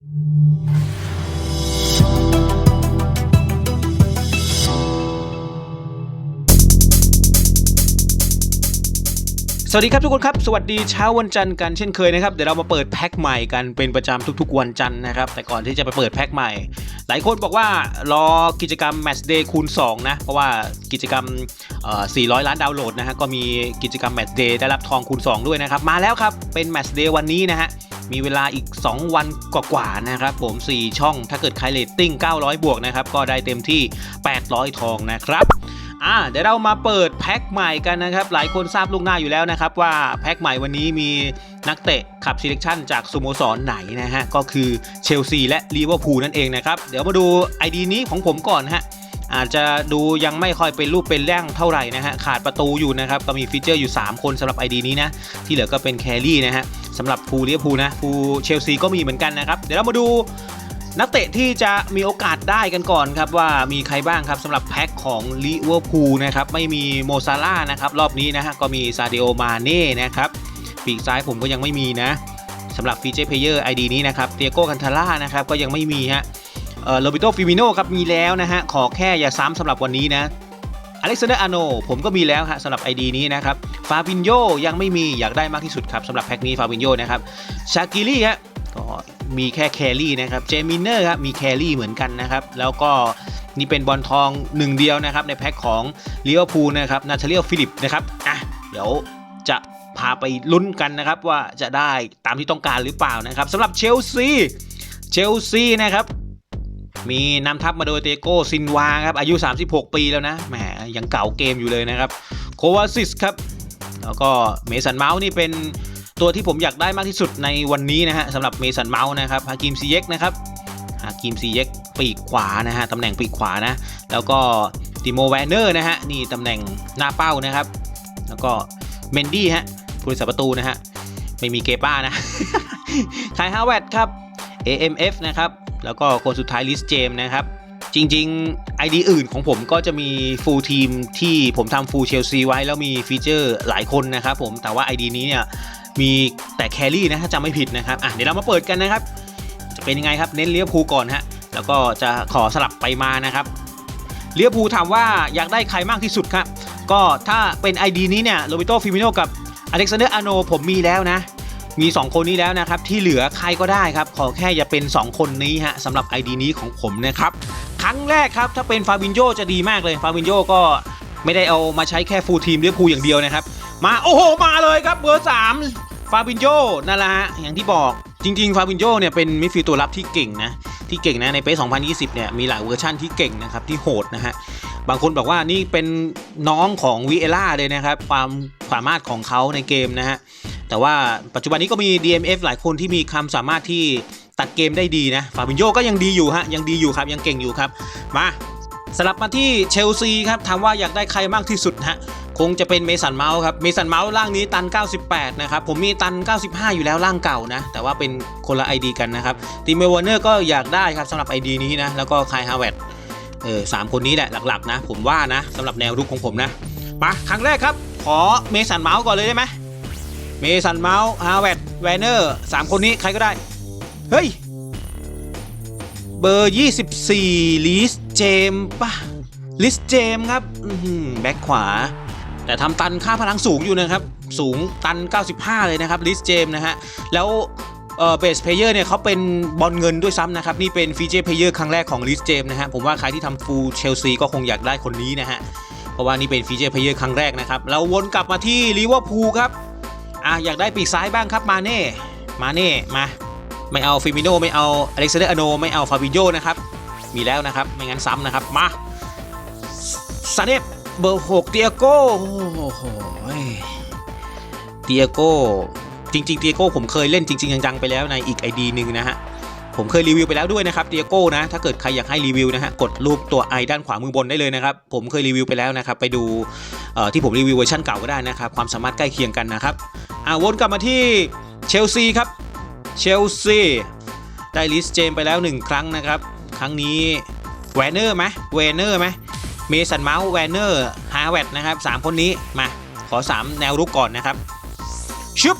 สวัสดีครับทุกคนครับ สวัสดีเช้าวันจันทร์กันเช่นเคยนะครับ เดี๋ยวเรามาเปิดแพ็คใหม่กันเป็นประจำทุกๆ วันจันทร์นะครับ แต่ก่อนที่จะไปเปิดแพ็คใหม่ หลายคนบอกว่ารอกิจกรรม Match Day คูณ 2 นะ เพราะว่ากิจกรรม 400 ล้านดาวน์โหลดนะฮะก็มีกิจกรรม Match Day ได้รับทองคูณ 2 ด้วยนะครับ มาแล้วครับ เป็น Match Day วันนี้นะฮะ มีเวลาอีก 2 วันกว่าๆนะครับผม 4 ช่อง ถ้าเกิดใครเรตติ้ง 900 บวกนะครับ ก็ได้เต็มที่ 800 ทองนะครับอ่าเดี๋ยวเรามาเปิดแพ็คใหม่กันนะครับ หลายคนทราบล่วงหน้าอยู่แล้วนะครับว่าแพ็คใหม่วันนี้มีนักเตะขับ s ีเล c ชันจากสโมสรไหนนะฮะ ก็คือเชลซีและลีเวอร์พูลนั่นเองนะครับ เดี๋ยวมาดู ID นี้ของผมก่อนฮะ อาจจะดูยังไม่ค่อยเป็นรูปเป็นร่งเท่าไหร่นะฮะขาดประตูอยู่นะครับก็มีฟีเจอร์อยู่ 3 คนสำหรับ ID นี้นะที่เหลือก็เป็นแครี่นะฮะสำหรับพูลลีเวอร์พูลนะพูเชลซีก็มีเหมือนกันนะครับเดี๋ยวเรามาดูนักเตะที่จะมีโอกาสได้กันก่อนครับว่ามีใครบ้างครับสำหรับแพ็คของลิเวอร์พูลนะครับไม่มีโมซาร่านะครับรอบนี้นะฮะก็มีซาเดโอมาเน่นะครับปีกซ้ายผมก็ยังไม่มีนะสำหรับฟีเจอร์เพลเยอร์ไอดีนี้นะครับเตียโก้คันทาร่านะครับก็ยังไม่มีฮะ โรบิโตฟิมิโนครับมีแล้วนะฮะขอแค่อย่าซ้ำสำหรับวันนี้นะอเล็กซานเดอร์อาโนผมก็มีแล้วฮะสำหรับ ID นี้นะครับฟาบินโยยังไม่มีอยากได้มากที่สุดครับสำหรับแพ็คนี้ฟาบินโยนะครับชากิลี่ฮะก็มีแค่แครี่นะครับเจมินเนอร์ครับมีแครี่เหมือนกันนะครับแล้วก็นี่เป็นบอลทองหนึ่งเดียวนะครับในแพ็คของลิเวอร์พูลนะครับนาธาเลียฟิลิปนะครับอะเดี๋ยวจะพาไปลุ้นกันนะครับว่าจะได้ตามที่ต้องการหรือเปล่านะครับสำหรับเชลซีเชลซีนะครับ มีนำทัพมาโดยเตโก้ซินวาครับอายุ 36 ปีแล้วนะแหมยังเก่าเกมอยู่เลยนะครับโควาซิสครับ แล้วก็เมสันเมาส์นี่เป็นตัวที่ผมอยากได้มากที่สุดในวันนี้นะฮะสำหรับเมสันเมาส์นะครับฮากิมซีเย็กนะครับฮากิมซีเย็กปีกขวานะฮะตำแหน่งปีกขวานะ แล้วก็ติโมแวนเนอร์นะฮะนี่ตำแหน่งหน้าเป้านะครับ แล้วก็เมนดี้ฮะผู้รักษาประตูนะฮะไม่มีเกป้านะไคฮาวเวตครับ AMF นะครับ แล้วก็คนสุดท้ายลิสเจมนะครับ จริงๆ ID อื่นของผมก็จะมีฟูลทีมที่ผมทำฟูลเชลซีไว้แล้วมีฟีเจอร์หลายคนนะครับผมแต่ว่า ID นี้เนี่ยมีแต่แครี่นะถ้าจำไม่ผิดนะครับอะเดี๋ยวเรามาเปิดกันนะครับ จะเป็นยังไงครับเน้นเลี้ยวภูก่อนฮะแล้วก็จะขอสลับไปมานะครับเลี้ยวภูถามว่าอยากได้ใครมากที่สุดครับก็ถ้าเป็น ID นี้เนี่ยโรบิโตฟิมิโนกับอเล็กซานเดอร์อาโนผมมีแล้วนะ มี 2 คนนี้แล้วนะครับ ที่เหลือใครก็ได้ครับ ขอแค่อย่าเป็น 2 คนนี้ฮะสำหรับ ID นี้ของผมนะครับ ครั้งแรกครับ ถ้าเป็นฟาบินโยจะดีมากเลยฟาบินโยก็ไม่ได้เอามาใช้แค่ฟูลทีมเลี้ยวภูลอย่างเดียวนะครับ มาโอ้โห มาเลยครับเบอร์3ฟาบินโยนั่นแหละฮะอย่างที่บอกจริงๆฟาบินโยเนี่ยเป็นมิดฟิลด์ตัวรับที่เก่งนะที่เก่งนะในเป2020 เนี่ยมีหลายเวอร์ชั่นที่เก่งนะครับที่โหดนะฮะบางคนบอกว่านี่เป็นน้องของวีเอล่าเลยนะครับ ความสามารถของเขาในเกมนะฮะ แต่ว่าปัจจุบันนี้ก็มี DMF หลายคนที่มีความสามารถที่ตัดเกมได้ดีนะฟาบินโยก็ยังดีอยู่ฮะยังดีอยู่ครับยังเก่งอยู่ครับมาสลับมาที่เชลซีครับถามว่าอยากได้ใครมากที่สุดฮะคงจะเป็นเมสันเมาส์ครับเมสันเมาส์ร่างนี้ตัน 98 นะครับ ผมมีตัน 95 อยู่แล้วร่างเก่านะ แต่ว่าเป็นคนละ ID กันนะครับทีเมวอร์เนอร์ก็อยากได้ครับสำหรับ ID นี้นะ แล้วก็คายฮาวเวตเออสามคนนี้แหละหลัก ๆ นะ ผมว่านะสำหรับแนวรุกของผมนะมาครั้งแรกครับ ขอเมสันเมาส์ก่อนเลยได้ไหม เมสันเมาส์ฮาวเวตแวนเนอร์สามคนนี้ใครก็ได้ เฮ้ย เบอร์ 24 ลิสเจมปะลิสเจมครับแบ็คขวา แต่ทำตันค่าพลังสูงอยู่นะครับ สูงตัน 95 เลยนะครับลิสเจมนะฮะ แล้วเอ่อเบสเพลเยอร์เนี่ยเขาเป็นบอลเงินด้วยซ้ำนะครับ นี่เป็นฟีเจอร์เพลเยอร์ครั้งแรกของลิสเจมนะฮะ ผมว่าใครที่ทำฟูลเชลซีก็คงอยากได้คนนี้นะฮะ เพราะว่านี่เป็นฟีเจอร์เพลเยอร์ครั้งแรกนะครับ เราวนกลับมาที่ลิเวอร์พูลครับ อะอยากได้ปีกซ้ายบ้างครับมาเน่ มาเน่ มา ไม่เอาฟิมิโนไม่เอาอเล็กซานเดอร์อโนไม่เอาฟาบิโยนะครับ มีแล้วนะครับ ไม่งั้นซ้ำนะครับ มาซาเนฟเบอร์หกเตียโก้โอ้โหเตียโก้จริงๆเตียโก้ผมเคยเล่นจริง ๆ จังๆไปแล้วในอีกไอดีหนึ่งนะฮะผมเคยรีวิวไปแล้วด้วยนะครับเตียโก้นะ ถ้าเกิดใครอยากให้รีวิวนะฮะ กดรูปตัวไอด้านขวามือบนได้เลยนะครับ ผมเคยรีวิวไปแล้วนะครับ ไปดู ที่ผมรีวิวเวอร์ชันเก่าก็ได้นะครับ ความสามารถใกล้เคียงกันนะครับอ่าวนกลับมาที่เชลซีครับเชลซีได้ลิสเจมไปแล้ว 1 ครั้งนะครับ ครั้งนี้แวนเนอร์ไหมแวนเนอร์ไหมเมสันเมาส์แวนเนอร์ฮาร์เวตนะครับ3คนนี้มาขอ 3 แนวรุกก่อนนะครับชึบ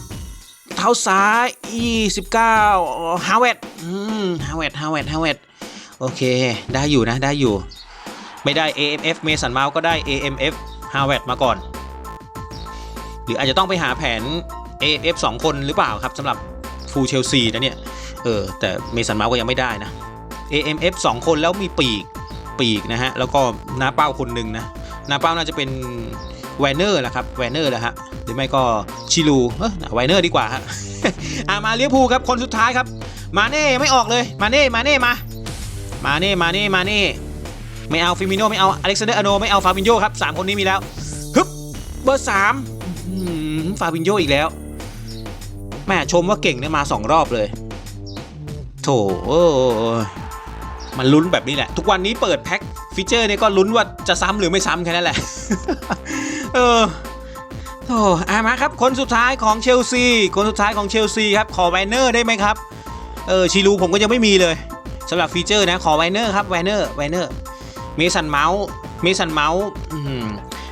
เท้าซ้าย 29ฮาเวตอืมฮาเวตฮาเวตฮาเวตโอเค ได้อยู่นะได้อยู่ ไม่ได้ AMF เมสันเมาส์ก็ได้ AMF ฮาเวตมาก่อน หรืออาจจะต้องไปหาแผน AF 2 คนหรือเปล่าครับสำหรับฟูลเชลซีนะเนี่ย เออ แต่เมสันเมาส์ก็ยังไม่ได้นะ AMF 2 คนแล้วมีปีกปีกนะฮะ แล้วก็หน้าเป้าคนหนึ่งนะ หน้าเป้าน่าจะเป็นแวนเนอร์แหละครับแวนเนอร์แหละฮะหรือไม่ก็ชิลูเออแวนเนอร์ดีกว่าฮะอ่ามาเลี้ยวภูครับคนสุดท้ายครับ มาเน่ไม่ออกเลยมาเน่มาเน่มา มาเน่มาเน่มาเน่ ไม่เอาฟิมิโนไม่เอาอเล็กซานเดอร์อโนไม่เอาฟาบินโยครับสามคนนี้มีแล้วฮึบเบอร์สามฟาบินโยอีกแล้วแม่ชมว่าเก่งเนี่ยมาสองรอบเลย โถมันลุ้นแบบนี้แหละ ทุกวันนี้เปิดแพ็คฟีเจอร์เนี่ยก็ลุ้นว่าจะซ้ำหรือไม่ซ้ำแค่นั้นแหละ เออโถอามาครับ คนสุดท้ายของเชลซี คนสุดท้ายของเชลซีครับ ขอแวเนอร์ได้ไหมครับ เออ ชิลูผมก็ยังไม่มีเลยสำหรับฟีเจอร์นะ ขอแวเนอร์ครับแวเนอร์แวเนอร์ มสันเมาส์เมสันเมาส์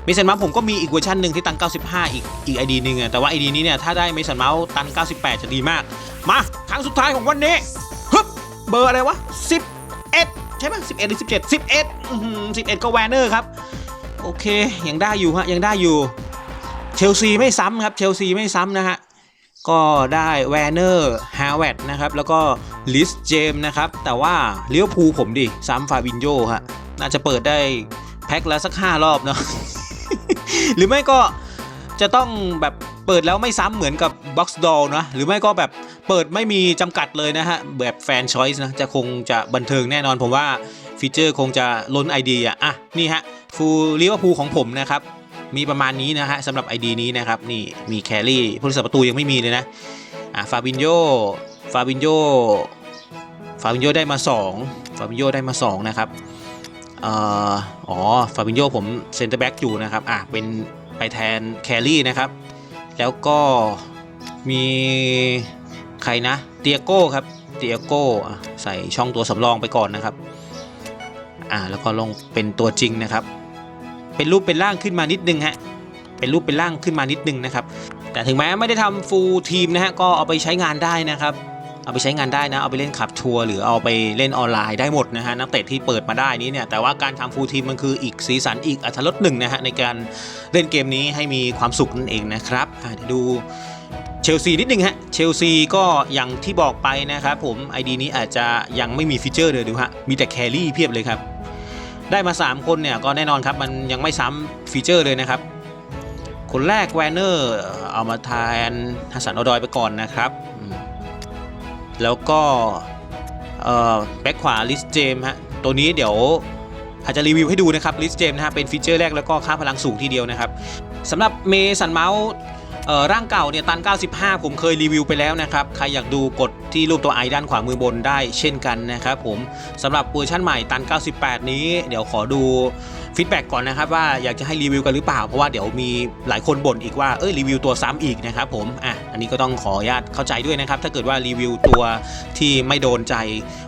เมสันเมาส์ผมก็มีอีกเวอร์ชันหนึ่งที่ตัน 95 อีกอีกไอดีนึงอะแต่ว่าไอดีนี้เนี่ยถ้าได้เมสันเมาส์ตัน 98 จะดีมาก มาครั้งสุดท้ายของวันนี้ฮึบเบอร์อะไรวะ 11 ใช่ไหม11 หรือ 17 11อื้อหือ11 ก็แวนเนอร์ครับ โอเค ยังได้อยู่ฮะยังได้อยู่เชลซีไม่ซ้ำครับเชลซีไม่ซ้ำนะฮะก็ได้แวนเนอร์ฮาวเวตนะครับ แล้วก็ลิสเจมนะครับ แต่ว่าเลี้ยวภูลผมดิ ซ้ำฟาบินโยฮะ น่าจะเปิดได้แพ็คละสัก 5 รอบเนาะหรือไม่ก็จะต้องแบบเปิดแล้วไม่ซ้ำเหมือนกับ Box Doll นะหรือไม่ก็แบบเปิดไม่มีจำกัดเลยนะฮะ แบบแฟนชอยส์นะ จะคงจะบันเทิงแน่นอนผมว่าฟีเจอร์คงจะล้นไอเดียอะอะนี่ฮะฟูลิเวอร์พูลของผมนะครับ มีประมาณนี้นะฮะสำหรับ ID นี้นะครับ นี่มีแครี่ผู้รักษาประตูยังไม่มีเลยนะอะฟาบินโยฟาบินโยฟาบินโยได้มา 2 ฟาบินโยได้มา 2 นะครับ อ๋อฟาบินโยผมเซนเตอร์แบ็กอยู่นะครับ อะ เป็นไปแทนแครี่นะครับ แล้วก็มีใครนะ เตียโก้ครับ เตียโก้ใส่ช่องตัวสำรองไปก่อนนะครับ อ่า แล้วก็ลงเป็นตัวจริงนะครับ เป็นรูปเป็นร่างขึ้นมานิดนึงฮะ เป็นรูปเป็นร่างขึ้นมานิดนึงนะครับ แต่ถึงแม้ไม่ได้ทำฟูลทีมนะฮะ ก็เอาไปใช้งานได้นะครับ เอาไปใช้งานได้นะ เอาไปเล่นขับทัวร์หรือเอาไปเล่นออนไลน์ได้หมดนะฮะนักเตะที่เปิดมาได้นี้เนี่ยแต่ว่าการทำฟูลทีมมันคืออีกสีสันอีกอัตรสหนึ่งนะฮะในการเล่นเกมนี้ให้มีความสุขนั่นเองนะครับเดี๋ยวดูเชลซีนิดนึงฮะเชลซีก็อย่างที่บอกไปนะครับผม ID นี้อาจจะยังไม่มีฟีเจอร์เลยดูฮะมีแต่แครี่เพียบเลยครับได้มา 3 คนเนี่ยก็แน่นอนครับมันยังไม่ซ้ำฟีเจอร์เลยนะครับคนแรกแวนเนอร์เอามาแทนฮัสันออดอยไปก่อนนะครับ แล้วก็แบ็คขวาลิสเจมฮะตัวนี้เดี๋ยวอาจจะรีวิวให้ดูนะครับลิสเจมนะฮะเป็นฟีเจอร์แรกแล้วก็ค่าพลังสูงทีเดียวนะครับสำหรับเมสันเมาส์ร่างเก่าเนี่ยตัน 95 ผมเคยรีวิวไปแล้วนะครับ ใครอยากดูกดที่รูปตัวไอด้านขวามือบนได้เช่นกันนะครับผมสำหรับเวอร์ชันใหม่ตัน 98 นี้ เดี๋ยวขอดูฟีดแบ็กก่อนนะครับว่าอยากจะให้รีวิวกันหรือเปล่า เพราะว่าเดี๋ยวมีหลายคนบ่นอีกว่าเอ้ยรีวิวตัวซ้ำอีกนะครับผมอะ นนี้ก็ต้องขออนุญาตเข้าใจด้วยนะครับ ถ้าเกิดว่ารีวิวตัวที่ไม่โดนใจ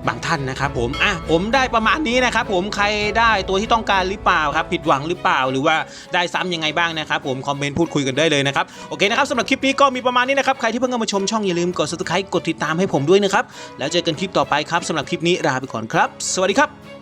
บางท่านนะครับ ผมอะผมได้ประมาณนี้นะครับ ผมใครได้ตัวที่ต้องการหรือเปล่าครับ ผิดหวังหรือเปล่าหรือว่าได้ซ้ำยังไงบ้างนะครับ ผมคอมเมนต์พูดคุยกันได้เลยนะครับโอเคนะครับสำหรับคลิปนี้ก็มีประมาณนี้นะครับใครที่เพิ่งเข้ามาชมช่องอย่าลืมกด subscribe กดติดตามให้ผมด้วยนะครับแล้วเจอกันคลิปต่อไปครับสำหรับคลิปนี้ลาไปก่อนครับ สวัสดีครับ